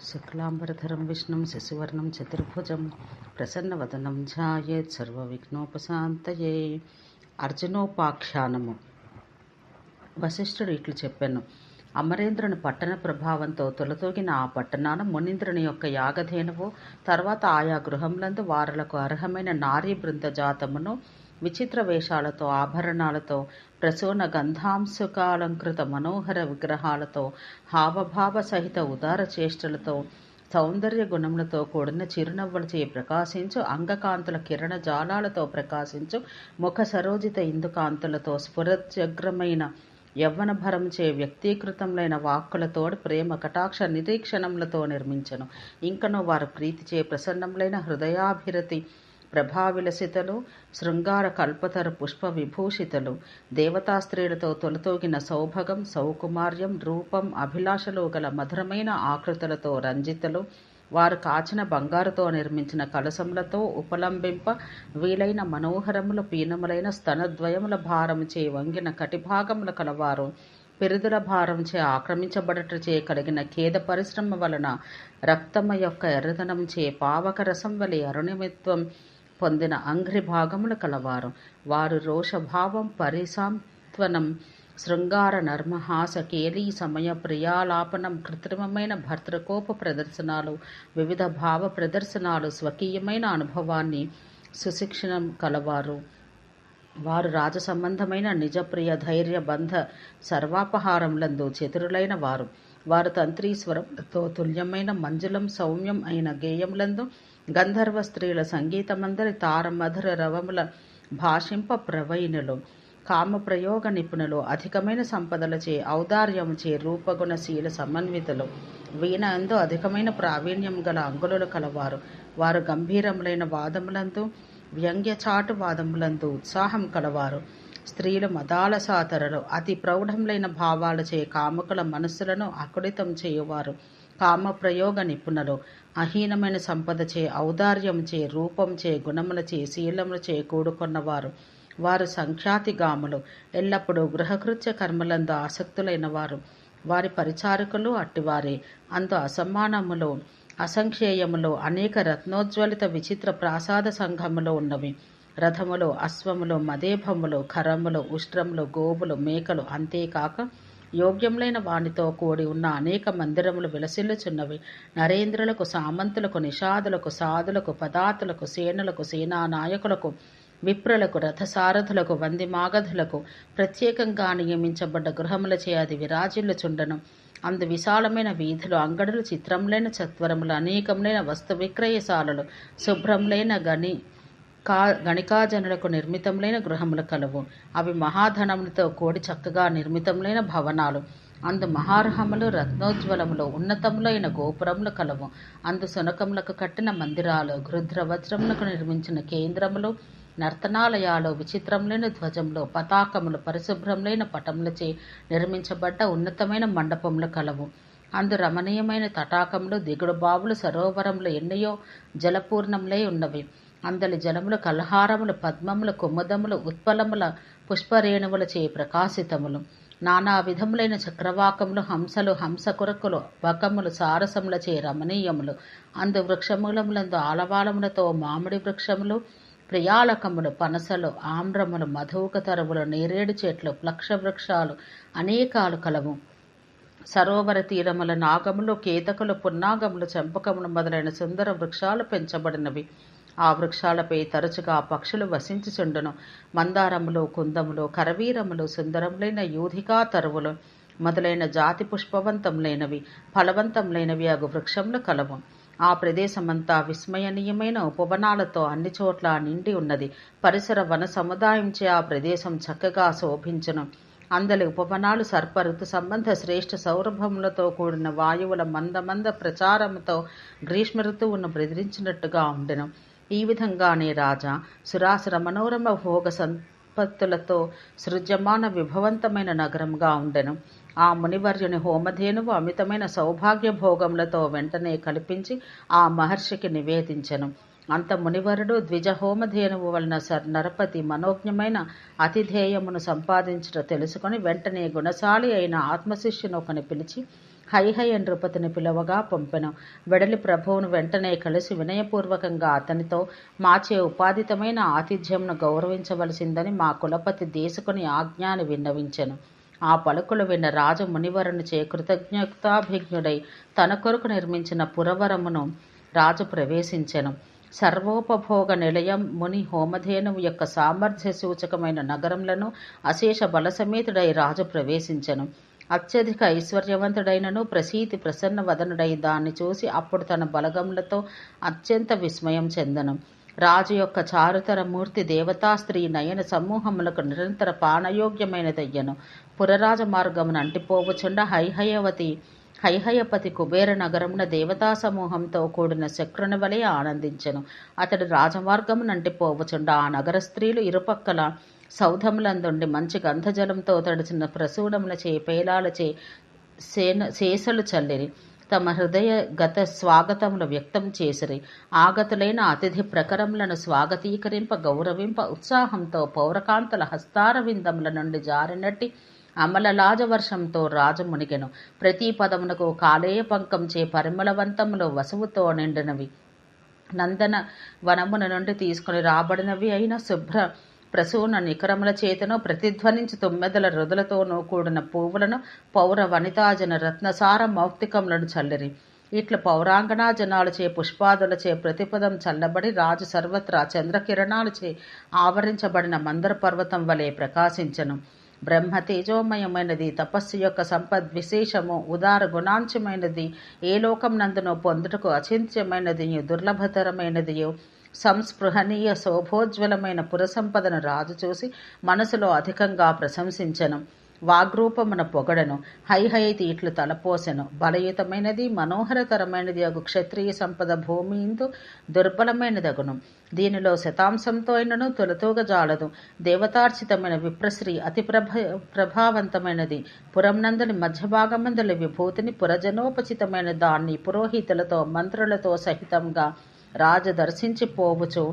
శుక్లాంబరధరం విష్ణుం శశివర్ణం చతుర్భుజం ప్రసన్నవదనం ధ్యాయేత్ సర్వవిఘ్నోపశాంతయే అర్జునోపాఖ్యానము వశిష్ఠుడు ఇట్లు చెప్పాను. అమరేంద్రుని పట్టణ ప్రభావంతో తొలతోగిన ఆ పట్టణాన మునీంద్రుని యొక్క యాగధేనువు తర్వాత ఆయా గృహంలందు వారులకు అర్హమైన నారీ బృంద జాతమును విచిత్ర వేషాలతో ఆభరణాలతో ప్రసూన గంధాంశుకాలంకృత మనోహర విగ్రహాలతో హావభావ సహిత ఉదార చేష్టలతో సౌందర్య గుణములతో కూడిన చిరునవ్వులచే ప్రకాశించు అంగకాంతుల కిరణ జాలాలతో ప్రకాశించు ముఖ సరోజిత ఇందుకాంతులతో స్ఫురజగ్రమైన యవ్వన చే వ్యక్తీకృతములైన వాక్కులతోడు ప్రేమ కటాక్ష నిరీక్షణములతో నిర్మించను. ఇంకను వారు ప్రీతిచే ప్రసన్నములైన హృదయాభిరతి ప్రభావిలసితలు శృంగార కల్పతరు పుష్ప విభూషితలు దేవతా స్త్రీలతో తొలతోగిన సౌభగం సౌకుమార్యం రూపం అభిలాషలో గల మధురమైన ఆకృతులతో రంజితలు వారు కాచిన బంగారుతో నిర్మించిన కలసములతో ఉపలంబింప వీలైన మనోహరముల పీనములైన స్తనద్వయముల భారముచే వంగిన కటిభాగముల కలవారు పెరుదుల భారంచే ఆక్రమించబడటచే కలిగిన ఖేద పరిశ్రమ వలన రక్తమ యొక్క ఎర్రదనంచే పావక రసం వలె అరుణిమిత్వం పొందిన అంగ్రి భాగములు కలవారు. వారు రోషభావం పరిసాంత్వనం శృంగార నర్మహాస కేలీ సమయ ప్రియాలాపనం కృత్రిమమైన భర్తృకోప ప్రదర్శనాలు వివిధ భావ ప్రదర్శనాలు స్వకీయమైన అనుభవాన్ని సుశిక్షణం కలవారు. వారు రాజ సంబంధమైన నిజప్రియ ధైర్య బంధ సర్వాపహారములందు చతురులైన వారు. వారు తంత్రీశ్వరంతో తుల్యమైన మంజులం సౌమ్యం అయిన గేయములందు గంధర్వ స్త్రీల సంగీతమందరి తారమధుర రవముల భాషింప ప్రవైనులు. కామప్రయోగ నిపుణులు అధికమైన సంపదలచే ఔదార్యముచే రూపగుణశీల సమన్వితులు. వీణ ఎందు అధికమైన ప్రావీణ్యం గల అంగుళులు కలవారు. వారు గంభీరములైన వాదములందు వ్యంగ్యచాటు వాదములందు ఉత్సాహం కలవారు. స్త్రీలు మదాలసాతరలు అతి ప్రౌఢములైన భావాలచే కాముకుల మనస్సులను అకుడితం చేయువారు. కామప్రయోగ నిపుణులు అహీనమైన సంపదచే ఔదార్యంచే రూపంచే గుణములచే శీలములచే కూడుకున్నవారు. వారు సంఖ్యాతిగాములు. ఎల్లప్పుడూ గృహకృత్య కర్మలందు ఆసక్తులైన వారు వారి పరిచారకులు అట్టివారే. అందు అసమానములు అసంఖ్యేయములు అనేక రత్నోజ్వలిత విచిత్ర ప్రాసాద సంఘములు ఉన్నవి. రథములు అశ్వములు మదేభములు ఖరములు ఉష్ట్రములు గోవులు మేకలు అంతేకాక యోగ్యములైన వానితో కూడి ఉన్న అనేక మందిరములు విలసిల్లుచున్నవి. నరేంద్రులకు సామంతులకు నిషాదులకు సాధులకు పదాతులకు సేనలకు సేనా నాయకులకు విప్రులకు రథసారథులకు వందిమాగధులకు ప్రత్యేకంగా నియమించబడ్డ గృహములచే అది విరాజిల్లుచుండను. అందు విశాలమైన వీధులు అంగడులు చిత్రములైన చత్వరములు అనేకములైన వస్తు విక్రయశాలలు శుభ్రములైన గని కా గణికాజనులకు నిర్మితములైన గృహములు కలవు. అవి మహాధనములతో కూడి చక్కగా నిర్మితములైన భవనాలు. అందు మహార్హములు రత్నోజ్వలములు ఉన్నతములైన గోపురములు కలవు. అందు సునకములకు కట్టిన మందిరాలు గృధ్ర వజ్రములకు నిర్మించిన కేంద్రములు నర్తనాలయాలు విచిత్రములైన ధ్వజములు పతాకములు పరిశుభ్రములైన పటములచే నిర్మించబడ్డ ఉన్నతమైన మండపములు కలవు. అందు రమణీయమైన తటాకములు దిగుడు బావులు సరోవరములు ఎన్నయో జలపూర్ణములై ఉన్నవి. అందలి జలములు కలహారములు పద్మములు కుమ్మదములు ఉత్పలముల పుష్పరేణువుల చేయి ప్రకాశితములు. నానా విధములైన చక్రవాకములు హంసలు హంసకురకులు వకములు సారసములచే రమణీయములు. అందు వృక్షమూలములందు ఆలవాలములతో మామిడి వృక్షములు ప్రియాలకములు పనసలు ఆమ్రములు మధువుక తరువులు నేరేడు చెట్లు ప్లక్ష వృక్షాలు అనేకాలు కలవు. సరోవర తీరముల నాగములు కేతకులు పున్నాగములు చెంపకములు మొదలైన సుందర వృక్షాలు పెంచబడినవి. ఆ వృక్షాలపై తరచుగా పక్షులు వసించుచుండును. మందారములు కుందములు కరవీరములు సుందరములైన యూధికా తరువులు మొదలైన జాతి పుష్పవంతములైనవి ఫలవంతములైనవి అగు వృక్షములు కలవు. ఆ ప్రదేశమంతా విస్మయనీయమైన ఉపవనాలతో అన్ని చోట్ల నిండి ఉన్నది. పరిసర వన సముదాయంచే ఆ ప్రదేశం చక్కగా శోభించును. అందలి ఉపవనాలు సర్ప ఋతు సంబంధ శ్రేష్ఠ సౌరభములతో కూడిన వాయువుల మందమంద ప్రచారముతో గ్రీష్మ ఋతువును బెదిరించినట్టుగా ఉండెను. ఈ విధంగానే రాజా సురాసుర మనోరమ భోగ సంపత్తులతో సృజ్యమాన విభవంతమైన నగరంగా ఉండెను. ఆ మునివర్యుని హోమధేనువు అమితమైన సౌభాగ్య భోగములతో వెంటనే కల్పించి ఆ మహర్షికి నివేదించెను. అంత మునివరుడు ద్విజ హోమధేనువు వలన సర్ నరపతి మనోజ్ఞమైన అతిధేయమును సంపాదించుట తెలుసుకొని వెంటనే గుణశాలి అయిన ఆత్మశిష్యును ఒకని పిలిచి హై హై నృపతిని పిలవగా పంపెను. వెడలి ప్రభువును వెంటనే కలిసి వినయపూర్వకంగా అతనితో మాచే ఉపాధితమైన ఆతిథ్యంను గౌరవించవలసిందని మా కులపతి దేశకుని ఆజ్ఞాని విన్నవించెను. ఆ పలుకులు విన్న రాజు మునివరునిచే కృతజ్ఞతాభిజ్ఞుడై తన కొరకు నిర్మించిన పురవరమును రాజు ప్రవేశించెను. సర్వోపభోగ నిలయం ముని హోమధేనువు యొక్క సామర్థ్య సూచకమైన నగరంలను అశేష బలసమేతుడై రాజు ప్రవేశించెను. అత్యధిక ఐశ్వర్యవంతుడైనను ప్రసీతి ప్రసన్న వదనుడై దాన్ని చూసి అప్పుడు తన బలగములతో అత్యంత విస్మయం చెందను. రాజు యొక్క చారుతర మూర్తి దేవతా స్త్రీ నయన సమూహములకు నిరంతర పానయోగ్యమైనదయ్యను. పురరాజ మార్గమును అంటిపోవచుండ హైహయవతి హైహయపతి కుబేర నగరమున దేవతా సమూహంతో కూడిన శక్రుని వలె ఆనందించెను. అతడు రాజమార్గమునంటిపోవచుండ ఆ నగర స్త్రీలు ఇరుపక్కల సౌధములందుండి మంచి గంధజలంతో తడిచిన ప్రసూనములచే పేలాలచే సేన శేషలు చల్లిరి. తమ హృదయ గత స్వాగతములు వ్యక్తం చేసిరి. ఆగతులైన అతిథి ప్రకరములను స్వాగతీకరింప గౌరవింప ఉత్సాహంతో పౌరకాంతల హస్తారవిందముల నుండి జారినట్టి అమలలాజ వర్షంతో రాజు మునిగెను. ప్రతి పదమునకు కాలేయ పంకంచే పరిమళవంతములు వసువుతో నిండినవి. నందన వనమున నుండి తీసుకుని రాబడినవి అయిన శుభ్ర ప్రసూన నికరముల చేతను ప్రతిధ్వనించి తొమ్మెదల రుదులతోనూ కూడిన పువ్వులను పౌర వనితాజన రత్నసార మౌక్తికములను చల్లిరి. ఇట్ల పౌరాంగనా జనాలచే పుష్పాదులచే ప్రతిపదం చల్లబడి రాజు సర్వత్రా చంద్రకిరణాలచే ఆవరించబడిన మందర పర్వతం వలె ప్రకాశించను. బ్రహ్మ తేజోమయమైనది తపస్సు యొక్క సంపద్ విశేషము ఉదార గుణాంశమైనది ఏ లోకం నందునో పొందుటకు అచింత్యమైనది దుర్లభతరమైనదియో సంస్పృహనీయ శోభోజ్వలమైన పురసంపదను రాజు చూసి మనసులో అధికంగా ప్రశంసించను. వాగ్రూపమున పొగడను. హైహైతి ఇట్లు తలపోసెను. బలయుతమైనది మనోహరతరమైనది అగు క్షత్రియ సంపద భూమి ఇందు దుర్బలమైనదగును. దీనిలో శతాంశంతో అయినను తొలతూగజాలదు. దేవతార్చితమైన విప్రశ్రీ అతి ప్రభ ప్రభావంతమైనది. పురంనందుని మధ్యభాగమందలి విభూతిని పురజనోపచితమైన దాన్ని పురోహితులతో మంత్రులతో సహితంగా రాజు దర్శించి పోవుచు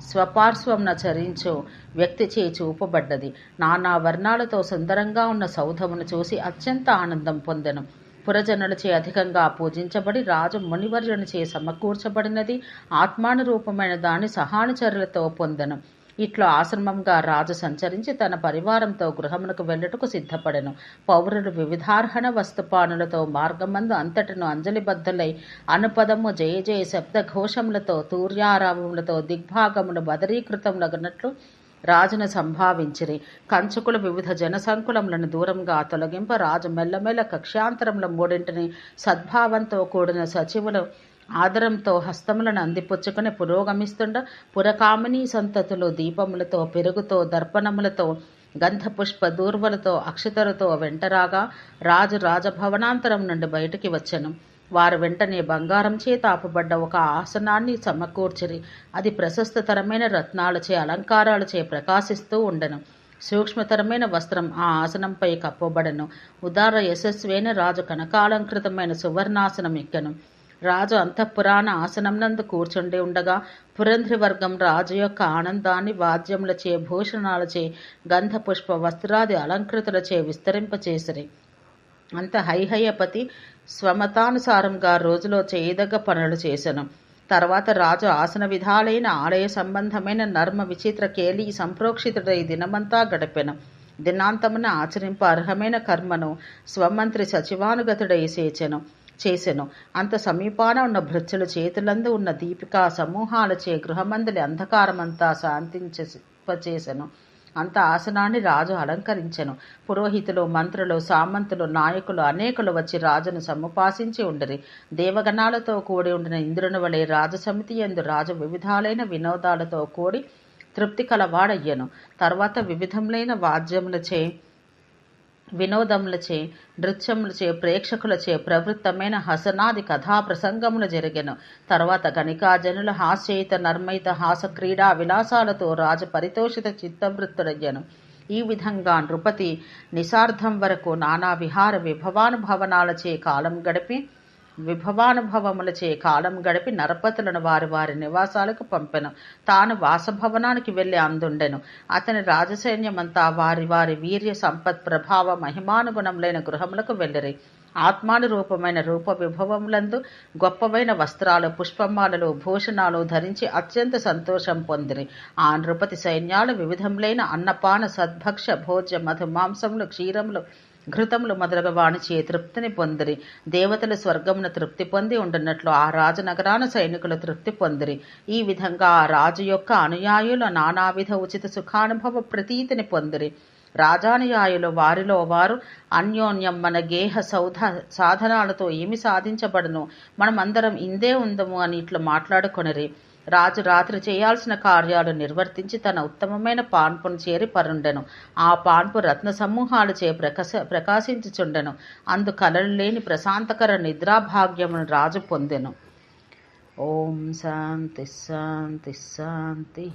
స్వపార్శ్వంన చరించు వ్యక్తిచే చూపబడ్డది. నానా వర్ణాలతో సుందరంగా ఉన్న సౌధమును చూసి అత్యంత ఆనందం పొందెను. పురజనులచే అధికంగా పూజించబడి రాజు మునివర్యునిచే సమకూర్చబడినది ఆత్మానురూపమైన దాని సహానుచరులతో పొందెను. ఇట్లా ఆశ్రమంగా రాజు సంచరించి తన పరివారంతో గృహమునకు వెళ్ళటకు సిద్ధపడెను. పౌరులు వివిధార్హణ వస్తుపానులతో మార్గమందు అంతటను అంజలిబద్ధులై అనుపదము జయ జయ శబ్ద ఘోషములతో తూర్యారావములతో దిగ్భాగములు బదరీకృతములగినట్లు రాజును సంభావించిరి. కంచుకులు వివిధ జనసంకులములను దూరంగా తొలగింప రాజు మెల్లమెల్ల కక్ష్యాంతరముల మూడింటిని సద్భావంతో కూడిన సచివులు ఆదరంతో హస్తములను అందిపుచ్చుకుని పురోగమిస్తుండ పురకామినీ సంతతులు దీపములతో పెరుగుతో దర్పణములతో గంధపుష్ప దూర్వలతో అక్షతలతో వెంటరాగా రాజు రాజభవనాంతరం నుండి బయటికి వచ్చెను. వారు వెంటనే బంగారం చేత ఆపబడ్డ ఒక ఆసనాన్ని సమకూర్చిరి. అది ప్రశస్తతరమైన రత్నాలచే అలంకారాలచే ప్రకాశిస్తూ ఉండెను. సూక్ష్మతరమైన వస్త్రం ఆ ఆసనంపై కప్పబడను. ఉదార యశస్వైన రాజు కనకాలంకృతమైన సువర్ణాసనం ఎక్కెను రాజు అంతఃపురాణ ఆసనంనందు కూర్చుండి ఉండగా పురంధ్రివర్గం రాజు యొక్క ఆనందాన్ని వాద్యములచే భూషణాలచే గంధపుష్ప వస్త్రాది అలంకృతులచే విస్తరింపచేసిరి. అంత హైహయపతి స్వమతానుసారంగా రోజులో చేయదగ్గ పనులు చేశాను తర్వాత రాజు ఆసన విధాలైన ఆలయ సంబంధమైన నర్మ విచిత్ర కేలి సంప్రోక్షితుడై దినమంతా గడిపెను. దినాంతమున ఆచరింప అర్హమైన కర్మను స్వమంత్రి సచివానుగతుడై చేచెను చేసెను. అంత సమీపాన ఉన్న భృత్యుల చేతులందు ఉన్న దీపికా సమూహాలచే గృహమందలి అంధకారమంతా శాంతించేసెను అంత ఆసనాన్ని రాజు అలంకరించెను. పురోహితులు మంత్రులు సామంతులు నాయకులు అనేకులు వచ్చి రాజును సముపాసించి ఉండరి. దేవగణాలతో కూడి ఉండిన ఇంద్రుని వలె రాజసమితి ఎందు రాజు వివిధాలైన వినోదాలతో కూడి తృప్తి కలవాడయ్యను. తర్వాత వివిధములైన వాద్యములచే వినోదములచే నృత్యములచే ప్రేక్షకులచే ప్రవృత్తమైన హసనాది కథా ప్రసంగములు జరిగెను. తర్వాత గణికాజనుల హాస్యయిత నర్మయిత హాస క్రీడా విలాసాలతో రాజు పరితోషిత చిత్తవృత్తుడయ్యను ఈ విధంగా నృపతి నిశార్థం వరకు నానా విహార విభవానుభవనాలచే కాలం గడిపి విభవానుభవములచే కాలం గడిపి నరపతులను వారి వారి నివాసాలకు పంపెను. తాను వాసభవనానికి వెళ్ళి అందుండెను. అతని రాజసైన్యమంతా వారి వారి వీర్య సంపత్ ప్రభావ మహిమానుగుణములైన గృహములకు వెళ్ళిరి. ఆత్మానురూపమైన రూప విభవములందు గొప్పవైన వస్త్రాలు పుష్పమాలలు భూషణాలు ధరించి అత్యంత సంతోషం పొందిరి. ఆ నృపతి సైన్యాలు వివిధములైన అన్నపాన సద్భక్ష భోజ్య మధు మాంసములు క్షీరములు ఘృతములు మొదలగు వాణిచి తృప్తిని పొందిరి. దేవతలు స్వర్గమున తృప్తి పొంది ఉండున్నట్లు ఆ రాజనగరాన సైనికులు తృప్తి పొందిరి. ఈ విధంగా ఆ రాజు యొక్క అనుయాయుల నానావిధ ఉచిత సుఖానుభవ ప్రతీతిని పొందిరి. రాజానుయాయులు వారిలో వారు అన్యోన్యం మన గేహ సౌధ సాధనాలతో ఏమి సాధించబడను? మనమందరం ఇందే ఉందము అని ఇట్లు మాట్లాడుకొనిరి. రాజు రాత్రి చేయాల్సిన కార్యాలు నిర్వర్తించి తన ఉత్తమమైన పాన్పును చేరి పరుండెను. ఆ పాన్పు రత్న సమూహాలు చే ప్రకాశ ప్రకాశించుచుండెను. అందు కలలు లేని ప్రశాంతకర నిద్రాభాగ్యమును రాజు పొందెను. ఓం శాంతి శాంతి శాంతి.